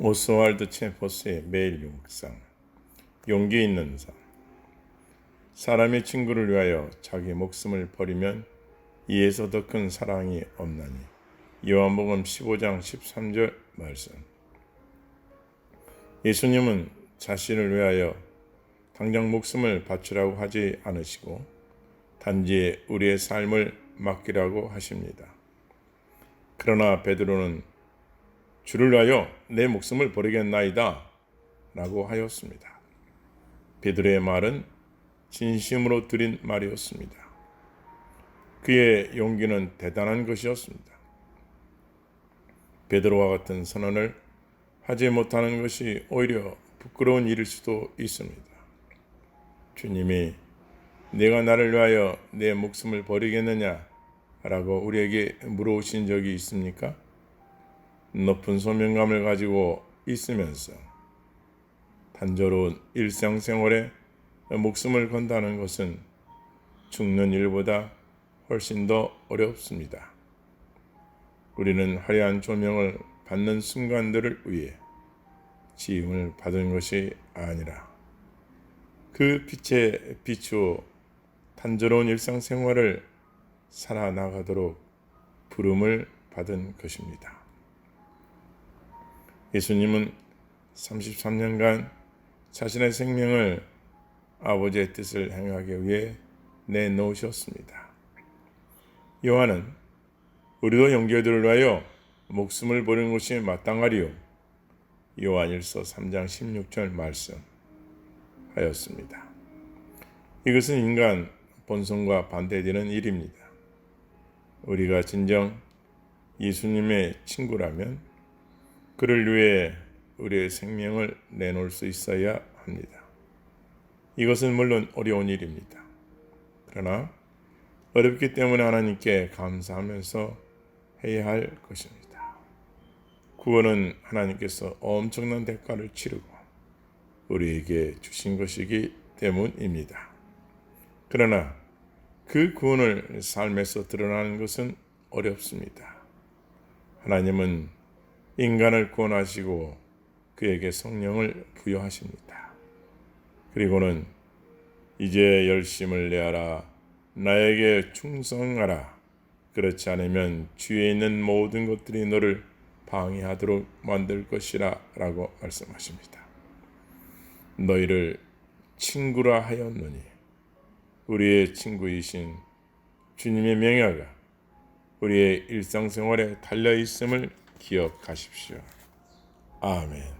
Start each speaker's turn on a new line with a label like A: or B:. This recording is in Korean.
A: 오스왈드 체퍼스의 매일 묵상 용기 있는 삶 사람의 친구를 위하여 자기 목숨을 버리면 이에서 더 큰 사랑이 없나니 요한복음 15장 13절 말씀 예수님은 자신을 위하여 당장 목숨을 바치라고 하지 않으시고 단지 우리의 삶을 맡기라고 하십니다. 그러나 베드로는 주를 위하여 내 목숨을 버리겠나이다 라고 하였습니다. 베드로의 말은 진심으로 드린 말이었습니다. 그의 용기는 대단한 것이었습니다. 베드로와 같은 선언을 하지 못하는 것이 오히려 부끄러운 일일 수도 있습니다. 주님이 내가 나를 위하여 내 목숨을 버리겠느냐? 라고 우리에게 물어오신 적이 있습니까? 높은 소명감을 가지고 있으면서 단조로운 일상생활에 목숨을 건다는 것은 죽는 일보다 훨씬 더 어렵습니다. 우리는 화려한 조명을 받는 순간들을 위해 지음을 받은 것이 아니라 그 빛에 비추어 단조로운 일상생활을 살아나가도록 부름을 받은 것입니다. 예수님은 33년간 자신의 생명을 아버지의 뜻을 행하기 위해 내놓으셨습니다. 요한은 우리도 영계들을 위하여 목숨을 버리는 것이 마땅하리요. 요한일서 3장 16절 말씀하였습니다. 이것은 인간 본성과 반대되는 일입니다. 우리가 진정 예수님의 친구라면 그를 위해 우리의 생명을 내놓을 수 있어야 합니다. 이것은 물론 어려운 일입니다. 그러나 어렵기 때문에 하나님께 감사하면서 해야 할 것입니다. 구원은 하나님께서 엄청난 대가를 치르고 우리에게 주신 것이기 때문입니다. 그러나 그 구원을 삶에서 드러나는 것은 어렵습니다. 하나님은 인간을 구원하시고 그에게 성령을 부여하십니다. 그리고는 이제 열심을 내하라 나에게 충성하라 그렇지 않으면 주위에 있는 모든 것들이 너를 방해하도록 만들 것이라 라고 말씀하십니다. 너희를 친구라 하였느니 우리의 친구이신 주님의 명예가 우리의 일상생활에 달려 있음을 기억하십시오. 아멘.